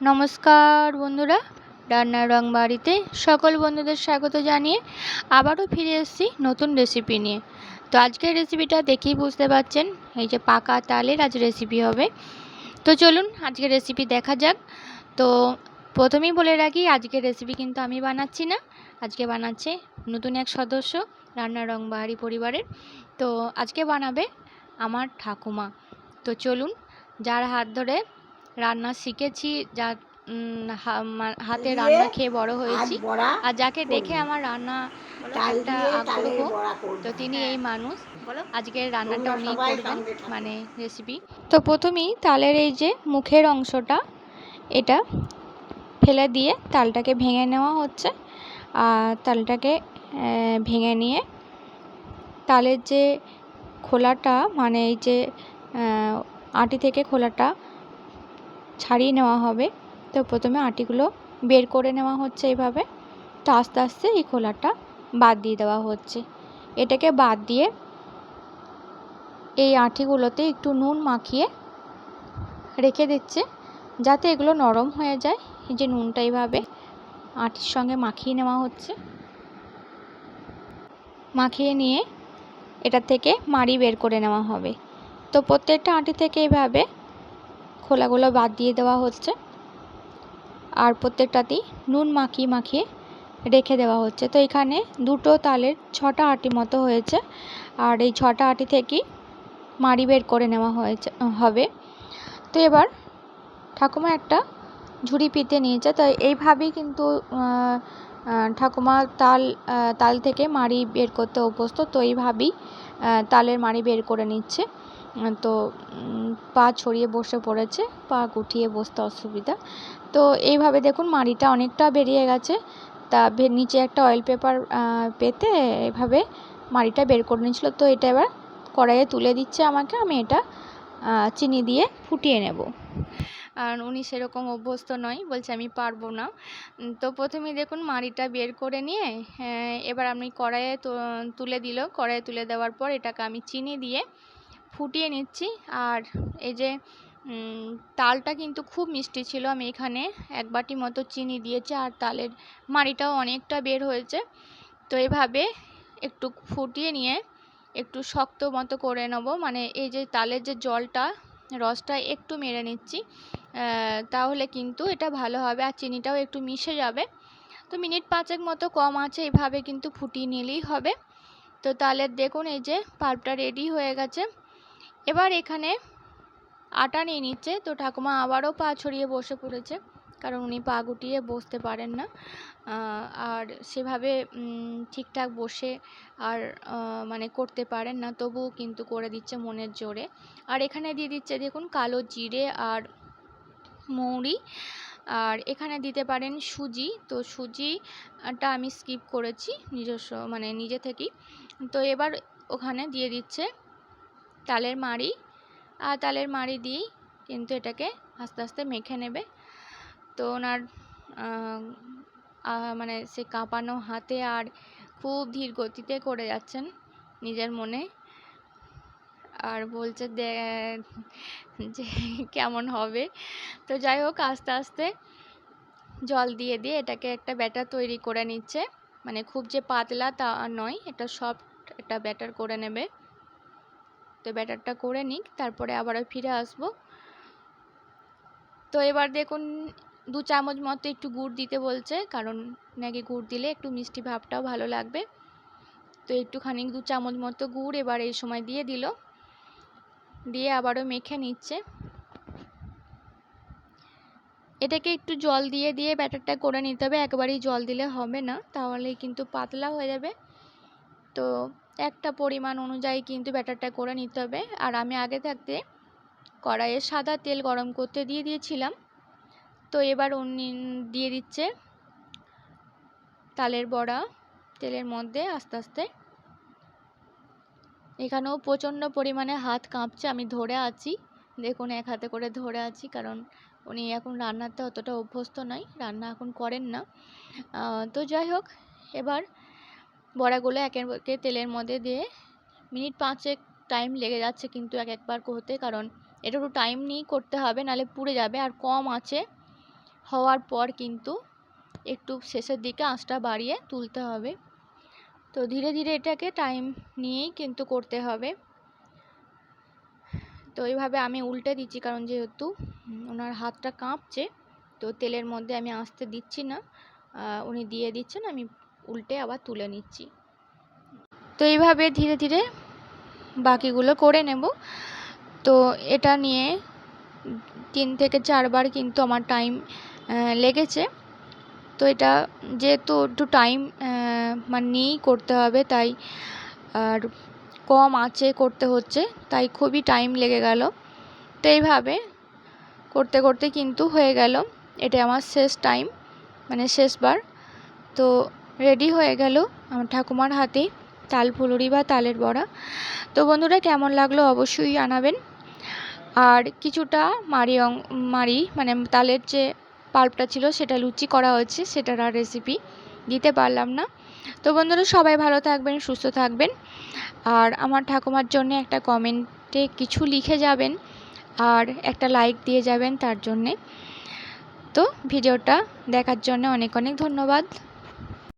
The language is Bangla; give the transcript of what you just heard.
নমস্কার বন্ধুরা, রান্নার রং বাড়িতে সকল বন্ধুদের স্বাগত জানিয়ে আবারও ফিরে এসেছি নতুন রেসিপি নিয়ে। তো আজকের রেসিপিটা দেখেই বুঝতে পারছেন, এই যে পাকা তালের আজ রেসিপি হবে। তো চলুন আজকের রেসিপি দেখা যাক। তো প্রথমেই বলে রাখি, আজকের রেসিপি কিন্তু আমি বানাচ্ছি না। আজকে বানাচ্ছে নতুন এক সদস্য, রান্নার রং বাহারি পরিবারের। তো আজকে বানাবে আমার ঠাকুমা। তো চলুন, যার হাত ধরে রান্না শিখেছি যা হাতে রান্না খেয়ে বড় হয়েছি। আর যাকে দেখে আমার রান্না একটা আগ্রহ তো তিনি এই মানুষ। আজকে রান্নাটা উনি করবেন মানে রেসিপি তো প্রথমেই তালের এই যে মুখের অংশটা এটা ফেলে দিয়ে তালটাকে ভেঙে নেওয়া হচ্ছে। আর তালটাকে ভেঙে নিয়ে তালের যে খোলাটা মানে এই যে আটি থেকে খোলাটা ছাড়িয়ে নেওয়া হবে। তো প্রথমে আটিগুলো বের করে নেওয়া হচ্ছে এইভাবে তো আস্তে আস্তে এই খোলাটা বাদ দিয়ে দেওয়া হচ্ছে। এটাকে বাদ দিয়ে এই আটিগুলোতে একটু নুন মাখিয়ে রেখে দিচ্ছে, যাতে এগুলো নরম হয়ে যায়। এই যে নুনটা এইভাবে আটির সঙ্গে মাখিয়ে নেওয়া হচ্ছে। মাখিয়ে নিয়ে এটা থেকে মাড়ি বের করে নেওয়া হবে। তো প্রত্যেকটা আটি থেকে এইভাবে খোলাগুলো বাদ দিয়ে দেওয়া হচ্ছে। আর প্রত্যেকটাতেই নুন মাখিয়ে মাখিয়ে রেখে দেওয়া হচ্ছে। তো এখানে দুটো তালের ছটা আটি মতো হয়েছে। আর এই ছটা আটি থেকেই মাড়ি বের করে নেওয়া হয়েছে, হবে। তো এবার ঠাকুমা একটা ঝুড়ি পিতে নিয়েছে। তো এইভাবেই কিন্তু ঠাকুমা তাল তাল থেকে মাড়ি বের করতে অভ্যস্ত। তো এইভাবেই তালের মাড়ি বের করে নিচ্ছে। তো পা ছড়িয়ে বসে পড়েছে, পা গুটিয়ে বসতে অসুবিধা। তো এইভাবে দেখুন মাড়িটা অনেকটা বেরিয়ে গেছে। তা নিচে একটা অয়েল পেপার পেতে এভাবে মাড়িটা বের করে নিয়েছিল। তো এটা এবার কড়াইয়ে তুলে দিচ্ছে আমাকে, আমি এটা চিনি দিয়ে ফুটিয়ে নেব। আর উনি সেরকম অভ্যস্ত নয়, বলছে আমি পারব না। তো প্রথমেই দেখুন মাড়িটা বের করে নিয়ে এবার আমি কড়াইয়ে তুলে দিল। কড়াইয়ে তুলে দেওয়ার পর এটাকে আমি চিনি দিয়ে ফুটিয়ে নিচ্ছি। আর এই যে তালটা কিন্তু খুব মিষ্টি ছিল। আমি এখানে এক বাটি মতো চিনি দিয়েছি আর তালের মাড়িটাও অনেকটা বের হয়েছে। তো এভাবে একটু ফুটিয়ে নিয়ে একটু শক্ত মতো করে নেব। মানে এই যে তালের যে জলটা, রসটা একটু মেরে নিচ্ছি তাহলে কিন্তু এটা ভালো হবে আর চিনিটাও একটু মিশে যাবে। তো মিনিট পাঁচেক মতো কম আছে, এভাবে কিন্তু ফুটিয়ে নিলেই হবে। তো তালের দেখুন এই যে পাল্পটা রেডি হয়ে গেছে। এবার এখানে আটা নিয়ে নিচ্ছে। তো ঠাকুমা আবারও পা ছড়িয়ে বসে পড়েছে, কারণ উনি পা গুটিয়ে বসতে পারেন না। আর সেভাবে ঠিকঠাক বসে আর মানে করতে পারেন না, তবুও কিন্তু করে দিচ্ছে মনের জোরে। আর এখানে দিয়ে দিচ্ছে দেখুন কালো জিরে আর মৌরি। আর এখানে দিতে পারেন সুজি। তো সুজিটা আমি স্কিপ করেছি নিজস্ব মানে নিজে থেকেই। তো এবার ওখানে দিয়ে দিচ্ছে তালের মাড়ি আর তালের মাড়ি দিয়েই কিন্তু এটাকে আস্তে আস্তে মেখে নেবে। তো ওনার মানে সে কাঁপানো হাতে আর খুব ধীর গতিতে করে যাচ্ছেন নিজের মনে। আর বলছে যে কেমন হবে। তো যাই হোক, আস্তে আস্তে জল দিয়ে দিয়ে এটাকে একটা ব্যাটার তৈরি করে নিচ্ছে। মানে খুব যে পাতলা তা নয় এটা সফট একটা ব্যাটার করে নেবে। তো ব্যাটারটা করে নিক, তারপরে আবারও ফিরে আসব। তো এবার দেখুন, দু চামচ মতো একটু গুড় দিতে বলছে, কারণ নাকি গুড় দিলে একটু মিষ্টি ভাবটাও ভালো লাগবে। তো একটুখানি দু চামচ মতো গুড় এবার এই সময় দিয়ে দিল। দিয়ে আবারও মেখে নিচ্ছে। এটাকে একটু জল দিয়ে দিয়ে ব্যাটারটা করে নিতে হবে, একবারেই জল দিলে হবে না তাহলে কিন্তু পাতলা হয়ে যাবে। তো একটা পরিমাণ অনুযায়ী কিন্তু ব্যাটারটা করে নিতে হবে। আর আমি আগে থাকতে কড়াইয়ে সাদা তেল গরম করতে দিয়ে দিয়েছিলাম। তো এবার উনি দিয়ে দিচ্ছে তালের বড়া। তেলের মধ্যে আস্তে আস্তে এখানেও প্রচণ্ড পরিমাণে হাত কাঁপছে, আমি ধরে আছি। দেখুন, এক হাতে করে ধরে আছি, কারণ উনি এখন রান্নাতে অতটা অভ্যস্ত নয়, রান্না এখন করেন না। তো যাই হোক, এবার বড়াগুলো একে একে তেলের মধ্যে দিয়ে মিনিট পাঁচেক টাইম লেগে যাচ্ছে কিন্তু এক একবার করতে। কারণ এটা একটু টাইম নিয়েই করতে হবে নাহলে পুড়ে যাবে। আর কম আছে হওয়ার পর কিন্তু একটু শেষের দিকে আঁচটা বাড়িয়ে তুলতে হবে। তো ধীরে ধীরে এটাকে টাইম নিয়েই কিন্তু করতে হবে। তো এইভাবে আমি উল্টে দিচ্ছি, কারণ যেহেতু ওনার হাতটা কাঁপছে, তো তেলের মধ্যে আমি আসতে দিচ্ছি না। উনি দিয়ে দিচ্ছেন, আমি উল্টে আবার তুলে নিচ্ছি। তো এইভাবে ধীরে ধীরে বাকিগুলো করে নেব। তো এটা নিয়ে তিন থেকে চারবার কিন্তু আমার টাইম লেগেছে। তো এটা যেহেতু একটু টাইম মানে নিয়েই করতে হবে, তাই আর কম আঁচে করতে হচ্ছে, তাই খুবই টাইম লেগে গেল। তো এইভাবে করতে করতে কিন্তু হয়ে গেল। এটা আমার শেষ টাইম মানে শেষবার। তো রেডি হয়ে গেল আমার ঠাকুমার হাতে তাল ফুলুরি বা তালের বড়া। তো বন্ধুরা, কেমন লাগল অবশ্যই জানাবেন। আর কিছুটা মারি মারি মানে তালের যে পাল্পটা ছিল, সেটা লুচি করা হয়েছে, সেটার আর রেসিপি দিতে পারলাম না। তো বন্ধুরা, সবাই ভালো থাকবেন, সুস্থ থাকবেন। আর আমার ঠাকুমার জন্য একটা কমেন্টে কিছু লিখে যাবেন আর একটা লাইক দিয়ে যাবেন তার জন্যে। তো ভিডিওটা দেখার জন্য অনেক অনেক ধন্যবাদ।